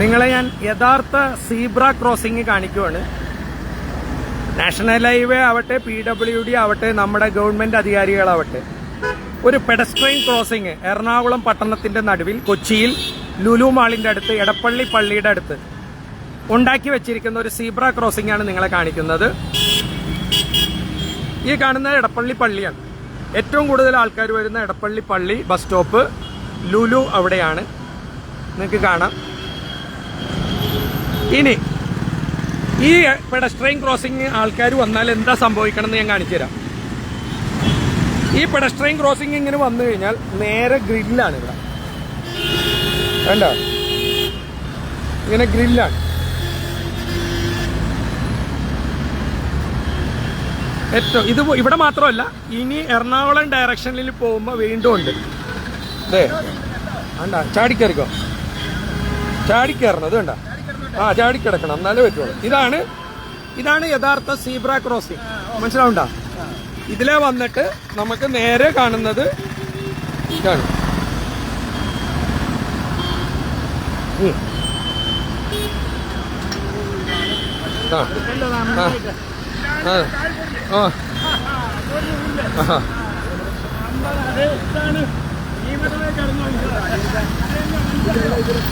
നിങ്ങളെ ഞാൻ യഥാർത്ഥ സീബ്ര ക്രോസിംഗ് കാണിക്കുവാണ്. നാഷണൽ ഹൈവേ ആവട്ടെ പി ഡബ്ല്യു ഡി ആവട്ടെ നമ്മുടെ ഗവൺമെന്റ് അധികാരികളാവട്ടെ. ഒരു പെഡസ്ട്രെയിൻ ക്രോസിംഗ് എറണാകുളം പട്ടണത്തിന്റെ നടുവിൽ കൊച്ചിയിൽ ലുലു മാളിന്റെ അടുത്ത് എടപ്പള്ളി പള്ളിയുടെ അടുത്ത് ഉണ്ടാക്കി വെച്ചിരിക്കുന്ന ഒരു സീബ്ര ക്രോസിംഗ് ആണ് നിങ്ങളെ കാണിക്കുന്നത്. ഈ കാണുന്ന എടപ്പള്ളി പള്ളിയാണ്. ഏറ്റവും കൂടുതൽ ആൾക്കാർ വരുന്ന എടപ്പള്ളി പള്ളി ബസ് സ്റ്റോപ്പ് ലുലു അവിടെയാണ്. നിങ്ങൾക്ക് കാണാം. ഇനി ഈ പെഡസ്ട്രെയിൻ ക്രോസിംഗ് ആൾക്കാർ വന്നാൽ എന്താ സംഭവിക്കണം എന്ന് ഞാൻ കാണിച്ചു തരാം. ഈ പെഡസ്ട്രെയിൻ ക്രോസിംഗ് ഇങ്ങനെ വന്നു കഴിഞ്ഞാൽ നേരെ ഗ്രില്ലാണ് ഇവിടെ. വേണ്ട ഇങ്ങനെ ഗ്രില്ലാണ്. ഏറ്റവും ഇത് ഇവിടെ മാത്രമല്ല ഇനി എറണാകുളം ഡയറക്ഷനിൽ പോകുമ്പോൾ വീണ്ടും ഉണ്ട്. അതെ വേണ്ട ചാടിക്കറിക്കോ? ചാടിക്കയറണം അത് വേണ്ട ആ ചാടിക്കിടക്കണം എന്നാലേ പറ്റുള്ളൂ. ഇതാണ് ഇതാണ് യഥാർത്ഥ സീബ്ര ക്രോസിംഗ്. മനസ്സിലാവണ്ട? ഇതിലെ വന്നിട്ട് നമുക്ക് നേരെ കാണുന്നത് ഇതാണ്.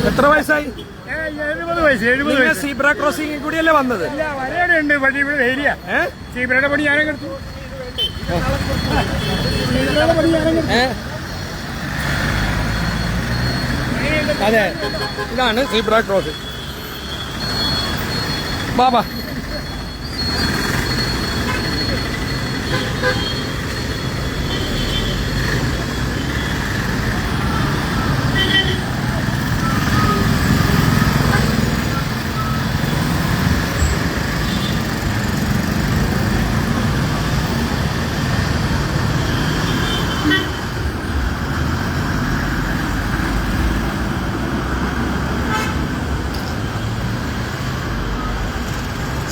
എത്ര വയസ്സായി? എഴുപത് വയസ്സ് എഴുപത് നിങ്ങൾ വയസ്സ്. സീബ്ര ക്രോസിംഗ് കൂടിയല്ലേ വന്നത്? ഇല്ല വരയുണ്ട് പണി ഇവിടെ ഏരിയ. ഏ? സീബ്രയുടെ പണി ഞാനും എടുത്തു സീബ്രയുടെ പണി ഞാനും എടുത്തു. ഏ? അതെ ഇതാണ് സീബ്ര ക്രോസിംഗ്. ബാബാ.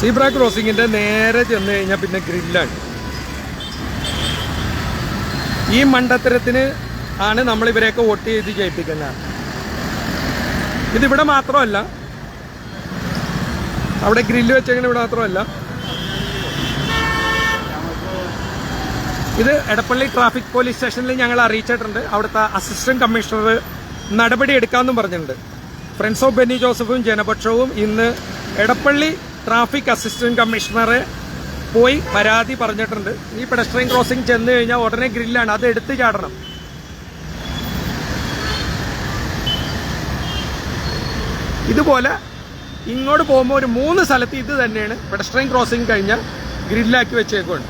സീബ്ര ക്രോസിങ്ങിന്റെ നേരെ ചെന്ന് കഴിഞ്ഞാൽ പിന്നെ ഗ്രില്ലാണ്. ഈ മണ്ടത്തരത്തിന് ആണ് നമ്മൾ ഇവരെയൊക്കെ വോട്ട് ചെയ്ത് ജയിപ്പിക്കുന്നത്. ഇതിവിടെ മാത്രമല്ല അവിടെ ഗ്രില്ല് വെച്ചെങ്ങനെ ഇവിടെ മാത്രമല്ല ഇത് എടപ്പള്ളി ട്രാഫിക് പോലീസ് സ്റ്റേഷനിൽ ഞങ്ങൾ അറിയിച്ചിട്ടുണ്ട്. അവിടുത്തെ അസിസ്റ്റന്റ് കമ്മീഷണർ നടപടി എടുക്കാമെന്നും പറഞ്ഞിട്ടുണ്ട്. ഫ്രണ്ട്സ് ഓഫ് ബെന്നി ജോസഫും ജനപക്ഷവും ഇന്ന് എടപ്പള്ളി ട്രാഫിക് അസിസ്റ്റന്റ് കമ്മീഷണറെ പോയി പരാതി പറഞ്ഞിട്ടുണ്ട്. ഈ പെഡസ്ട്രീൻ ക്രോസിംഗ് ചെന്ന് കഴിഞ്ഞാൽ ഉടനെ ഗ്രില്ലാണ്. അത് എടുത്തു ചാടണം. ഇതുപോലെ ഇങ്ങോട്ട് പോകുമ്പോൾ ഒരു മൂന്ന് സ്ഥലത്ത് ഇത് തന്നെയാണ് പെഡസ്ട്രീൻ ക്രോസിംഗ് കഴിഞ്ഞാൽ ഗ്രില്ലാക്കി വെച്ചേക്കുണ്ട്